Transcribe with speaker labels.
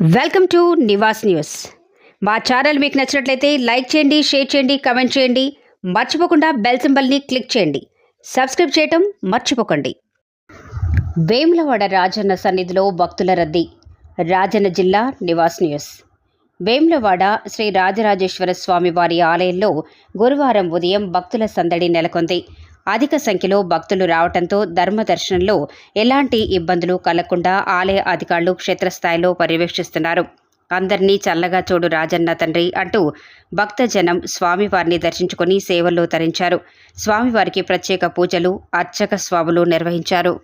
Speaker 1: Welcome to Nivas news. మా channel మీకు నచ్చినట్లయితే లైక్ చేయండి షేర్ చేయండి కమెంట్ చేయండి. మర్చిపోకుండా బెల్ సింబల్ని క్లిక్ చేయండి. సబ్స్క్రైబ్ చేయటం మర్చిపోకండి. వేములవాడ రాజన్న సన్నిధిలో భక్తుల రద్దీ. రాజన్న జిల్లా నివాస్ న్యూస్. వేములవాడ శ్రీ రాజరాజేశ్వర స్వామి వారి ఆలయంలో గురువారం ఉదయం భక్తుల సందడి నెలకొంది. అధిక సంఖ్యలో భక్తులు రావడంతో ధర్మ దర్శనంలో ఎలాంటి ఇబ్బందులు కలగకుండా ఆలయ అధికారులు క్షేత్రస్థాయిలో పర్యవేక్షిస్తున్నారు. అందరినీ చల్లగా చూడు రాజన్న తండ్రి అంటూ భక్తజనం స్వామివారిని దర్శించుకుని సేవల్లో తరించారు. స్వామివారికి ప్రత్యేక పూజలు అర్చక స్వాములు నిర్వహించారు.